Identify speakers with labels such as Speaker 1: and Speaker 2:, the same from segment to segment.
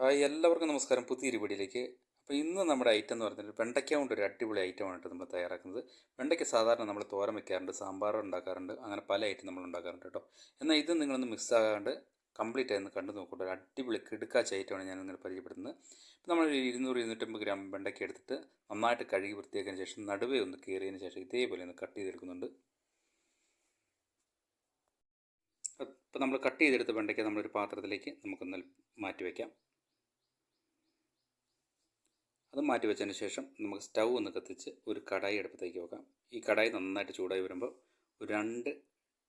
Speaker 1: Hi എല്ലാവർക്കും നമസ്കാരം. പുതിയൊരു വീഡിയോയിലേക്ക്. അപ്പോൾ ഇന്ന് നമ്മുടെ ഐറ്റം എന്ന് പറഞ്ഞാൽ വെണ്ടയ്ക്ക കൊണ്ട് ഒരു അടിപൊളി ഐറ്റമാണ് നമ്മൾ തയ്യാറാക്കുന്നത്. വെണ്ടയ്ക്ക സാധാരണ നമ്മൾ തോരൻ വെക്കാറുണ്ട് സാമ്പാർ ഉണ്ടാക്കാറുണ്ട് അങ്ങനെ പല ഐറ്റം നമ്മൾ ഉണ്ടാക്കാറുണ്ട് കേട്ടോ. എന്നാൽ ഇത് നിങ്ങളൊന്ന് മിക്സ് ആകാണ്ട് കംപ്ലീറ്റ് ആയി കണ്ടു നോക്കൂട്ടോ ഒരു അടിപൊളി കിടുക്കാച്ച ഐറ്റമാണ് ഞാൻ നിങ്ങൾ പരിചയപ്പെടുന്നത് അപ്പോൾ നമ്മൾ ഇരുന്നൂറ് ഇരുന്നൂറ്റമ്പത് ഗ്രാം വെണ്ടയ്ക്ക എടുത്തിട്ട് നന്നായിട്ട് കഴുകി വൃത്തിയാക്കിയതിന് ശേഷം നടുവേ ഒന്ന് കീറിയതിന് ശേഷം ഇതേപോലെ ഒന്ന് കട്ട് ചെയ്തെടുക്കുന്നുണ്ട്. അപ്പോൾ നമ്മൾ കട്ട് ചെയ്തെടുത്ത വെണ്ടയ്ക്ക നമ്മളൊരു പാത്രത്തിലേക്ക് നമുക്കൊന്ന് മാറ്റി വയ്ക്കാം അത് മാറ്റി വെച്ചതിന് ശേഷം നമുക്ക് സ്റ്റൗ ഒന്ന് കത്തിച്ച് ഒരു കടായി അടുപ്പത്തേക്ക് വെക്കാം. ഈ കടായി നന്നായിട്ട് ചൂടായി വരുമ്പോൾ ഒരു രണ്ട്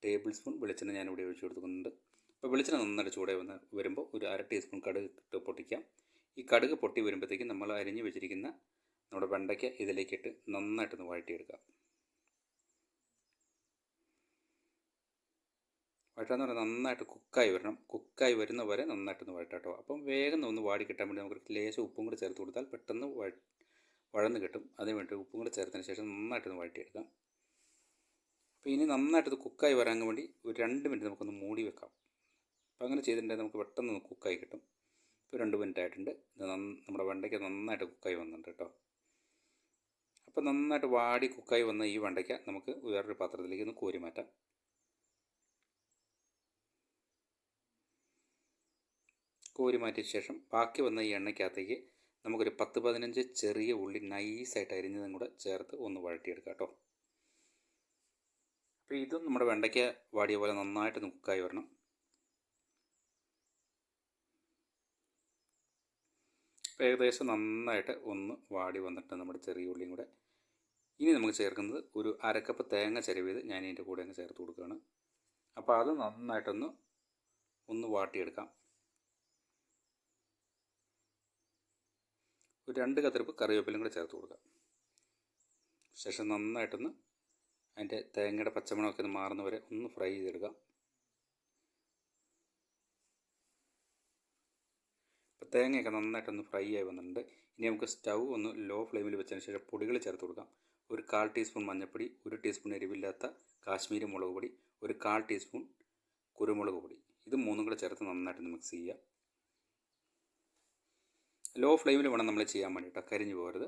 Speaker 1: ടേബിൾ സ്പൂൺ വെളിച്ചെണ്ണ ഞാൻ ഇവിടെ ഒഴിച്ച് കൊടുക്കുന്നുണ്ട് അപ്പോൾ വെളിച്ചെണ്ണ നന്നായിട്ട് ചൂടായി വന്ന് വരുമ്പോൾ ഒരു അര ടീസ്പൂൺ കടുക് ഇട്ട് പൊട്ടിക്കാം. ഈ കടുക് പൊട്ടി വരുമ്പോഴത്തേക്കും നമ്മൾ അരിഞ്ഞ് വെച്ചിരിക്കുന്ന നമ്മുടെ വെണ്ടയ്ക്ക ഇതിലേക്കിട്ട് നന്നായിട്ടൊന്ന് വഴറ്റിയെടുക്കാം. വഴറ്റാന്ന് പറഞ്ഞാൽ നന്നായിട്ട് കുക്കായി വരണം. കുക്കായി വരുന്ന വരെ നന്നായിട്ടൊന്ന് വഴറ്റാട്ടോ. അപ്പം വേഗം ഒന്ന് വാടി കിട്ടാൻ വേണ്ടി നമുക്ക് ലേശം ഉപ്പും കൂടി ചേർത്ത് കൊടുത്താൽ പെട്ടെന്ന് വഴന്ന് കിട്ടും. അതിന് വേണ്ടി ഉപ്പും കൂടി ചേർത്തതിന് ശേഷം നന്നായിട്ടൊന്ന് വഴറ്റിയെടുക്കാം. അപ്പോൾ ഇനി നന്നായിട്ട് കുക്കായി വരാൻ വേണ്ടി ഒരു രണ്ട് മിനിറ്റ് നമുക്കൊന്ന് മൂടി വെക്കാം. അപ്പോൾ അങ്ങനെ ചെയ്തിട്ടുണ്ടെങ്കിൽ നമുക്ക് പെട്ടെന്ന് കുക്കായി കിട്ടും. ഇപ്പോൾ രണ്ട് മിനിറ്റ് ആയിട്ടുണ്ട്. നമ്മുടെ വെണ്ടയ്ക്ക നന്നായിട്ട് കുക്കായി വന്നിട്ടുണ്ട് കേട്ടോ. അപ്പോൾ നന്നായിട്ട് വാടി കുക്കായി വന്ന ഈ വെണ്ടയ്ക്ക നമുക്ക് വേറൊരു പാത്രത്തിലേക്ക് ഒന്ന് കോരി മാറ്റാം. കോരി മാറ്റിയ ശേഷം ബാക്കി വന്ന ഈ എണ്ണയ്ക്കകത്തേക്ക് നമുക്കൊരു പത്ത് പതിനഞ്ച് ചെറിയ ഉള്ളി നൈസായിട്ട് അരിഞ്ഞതും കൂടെ ചേർത്ത് ഒന്ന് വഴറ്റിയെടുക്കാം കേട്ടോ. അപ്പോൾ ഇതും നമ്മുടെ വെണ്ടയ്ക്ക വാടിയ പോലെ നന്നായിട്ട് കുക്കായി വരണം. ഏകദേശം നന്നായിട്ട് ഒന്ന് വാടി വന്നിട്ട് നമ്മുടെ ചെറിയ ഉള്ളിയും കൂടെ. ഇനി നമുക്ക് ചേർക്കുന്നത് ഒരു അരക്കപ്പ് തേങ്ങ ചിരവിയത് ഞാൻ ഇതിന്റെ കൂടെ അങ്ങ് ചേർത്ത് കൊടുക്കുകയാണ്. അപ്പോൾ അത് നന്നായിട്ടൊന്ന് ഒന്ന് വാട്ടിയെടുക്കാം. ഒരു രണ്ട് കത്തിരിപ്പ് കറിവേപ്പിലും കൂടെ ചേർത്ത് കൊടുക്കുക ശേഷം നന്നായിട്ടൊന്ന് അതിന്റെ തേങ്ങയുടെ പച്ചമണമൊക്കെ ഒന്ന് മാറുന്ന വരെ ഒന്ന് ഫ്രൈ ചെയ്തെടുക്കാം. ഇപ്പോൾ തേങ്ങയൊക്കെ നന്നായിട്ടൊന്ന് ഫ്രൈ ആയി വന്നിട്ടുണ്ട്. ഇനി നമുക്ക് സ്റ്റൗ ഒന്ന് ലോ ഫ്ലെയിമിൽ വെച്ചതിന് ശേഷം പൊടികൾ ചേർത്ത് കൊടുക്കാം. ഒരു കാൽ ടീസ്പൂൺ മഞ്ഞൾപ്പൊടി ഒരു ടീസ്പൂൺ എരിവില്ലാത്ത കാശ്മീരി മുളക് പൊടി ഒരു കാൽ ടീസ്പൂൺ കുരുമുളക് പൊടി. ഇത് മൂന്നും കൂടെ ചേർത്ത് നന്നായിട്ടൊന്ന് മിക്സ് ചെയ്യുക ലോ ഫ്ലെയിമിൽ വേണം നമ്മൾ ചെയ്യാൻ വേണ്ടിയിട്ട്. കരിഞ്ഞു പോകരുത്.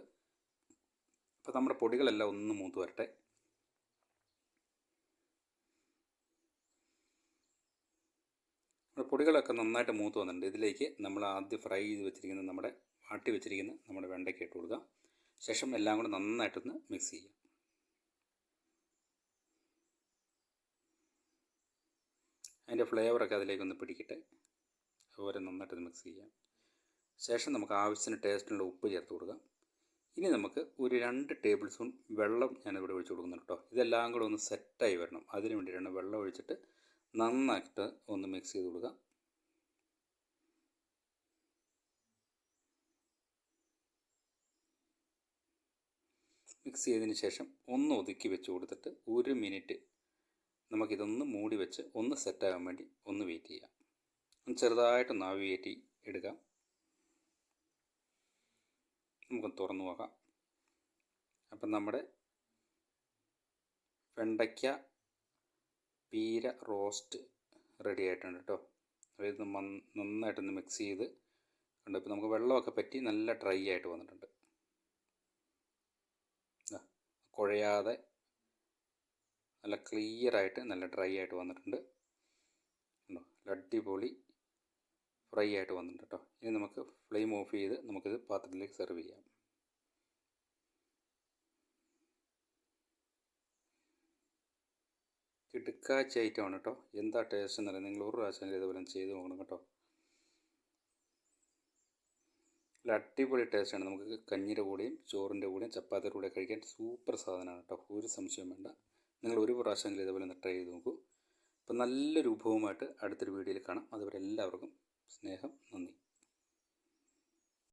Speaker 1: അപ്പോൾ നമ്മുടെ പൊടികളെല്ലാം ഒന്ന് മൂത്ത് വരട്ടെ. നമ്മുടെ പൊടികളൊക്കെ നന്നായിട്ട് മൂത്ത് വന്നിട്ടുണ്ട്. ഇതിലേക്ക് നമ്മൾ ആദ്യം ഫ്രൈ ചെയ്ത് വെച്ചിരിക്കുന്ന നമ്മുടെ വാട്ടി വെച്ചിരിക്കുന്ന നമ്മുടെ വെണ്ടയ്ക്ക് ഇട്ട് കൊടുക്കുക ശേഷം എല്ലാം കൂടെ നന്നായിട്ടൊന്ന് മിക്സ് ചെയ്യാം. അതിന്റെ ഫ്ലേവറൊക്കെ അതിലേക്കൊന്ന് പിടിക്കട്ടെ. അതുപോലെ നന്നായിട്ടൊന്ന് മിക്സ് ചെയ്യാം. ശേഷം നമുക്ക് ആവശ്യത്തിന് ടേസ്റ്റിനുള്ള ഉപ്പ് ചേർത്ത് കൊടുക്കാം. ഇനി നമുക്ക് ഒരു രണ്ട് ടേബിൾ സ്പൂൺ വെള്ളം ഞാനിവിടെ ഒഴിച്ച് കൊടുക്കുന്നുണ്ട് കേട്ടോ ഇതെല്ലാം കൂടെ ഒന്ന് സെറ്റായി വരണം. അതിന് വേണ്ടിയിട്ടാണ് വെള്ളം ഒഴിച്ചിട്ട് നന്നായിട്ട് ഒന്ന് മിക്സ് ചെയ്ത് കൊടുക്കുക മിക്സ് ചെയ്തതിന് ശേഷം ഒന്ന് ഒതുക്കി വെച്ച് കൊടുത്തിട്ട് ഒരു മിനിറ്റ് നമുക്കിതൊന്ന് മൂടി വെച്ച് ഒന്ന് സെറ്റാകാൻ വേണ്ടി ഒന്ന് വെയിറ്റ് ചെയ്യാം. ചെറുതായിട്ടൊന്ന് ആവി കയറ്റി എടുക്കാം. നമുക്ക് തുറന്നു നോക്കാം. അപ്പം നമ്മുടെ വെണ്ടയ്ക്ക പീര റോസ്റ്റ് റെഡി ആയിട്ടുണ്ട് കേട്ടോ. അതായത് നന്നായിട്ടൊന്ന് മിക്സ് ചെയ്ത് ഉണ്ട് ഇപ്പോൾ നമുക്ക് വെള്ളമൊക്കെ പറ്റി നല്ല ഡ്രൈ ആയിട്ട് വന്നിട്ടുണ്ട്. കുഴയാതെ നല്ല ക്ലിയറായിട്ട് നല്ല ഡ്രൈ ആയിട്ട് വന്നിട്ടുണ്ട്. ഉണ്ടോ അടിപൊളി ഫ്രൈ ആയിട്ട് വന്നിട്ടുണ്ട് കേട്ടോ ഇനി നമുക്ക് ഫ്ലെയിം ഓഫ് ചെയ്ത് നമുക്കിത് പാത്രത്തിലേക്ക് സെർവ് ചെയ്യാം. കിടുക്കാച്ച ഐറ്റമാണ് കേട്ടോ എന്താ ടേസ്റ്റ് എന്ന് പറയുന്നത് നിങ്ങൾ ഒരു പ്രാവശ്യം ഇതുപോലെ ചെയ്ത് നോക്കണം കേട്ടോ നല്ല അടിപൊളി ടേസ്റ്റാണ് നമുക്ക് കഞ്ഞിയുടെ കൂടെയും ചോറിന്റെ കൂടെയും ചപ്പാത്തിയുടെ കൂടെ കഴിക്കാൻ സൂപ്പർ സാധനമാണ് കേട്ടോ ഒരു സംശയം വേണ്ട. നിങ്ങൾ ഒരു പ്രാവശ്യമെങ്കിലും ഇതുപോലെ ട്രൈ ചെയ്ത് നോക്കൂ. അപ്പം നല്ലൊരു വിഭവമായിട്ട് അടുത്തൊരു വീഡിയോയിൽ കാണാം. അതുവരെ എല്ലാവർക്കും സ്നേഹം നന്ദി.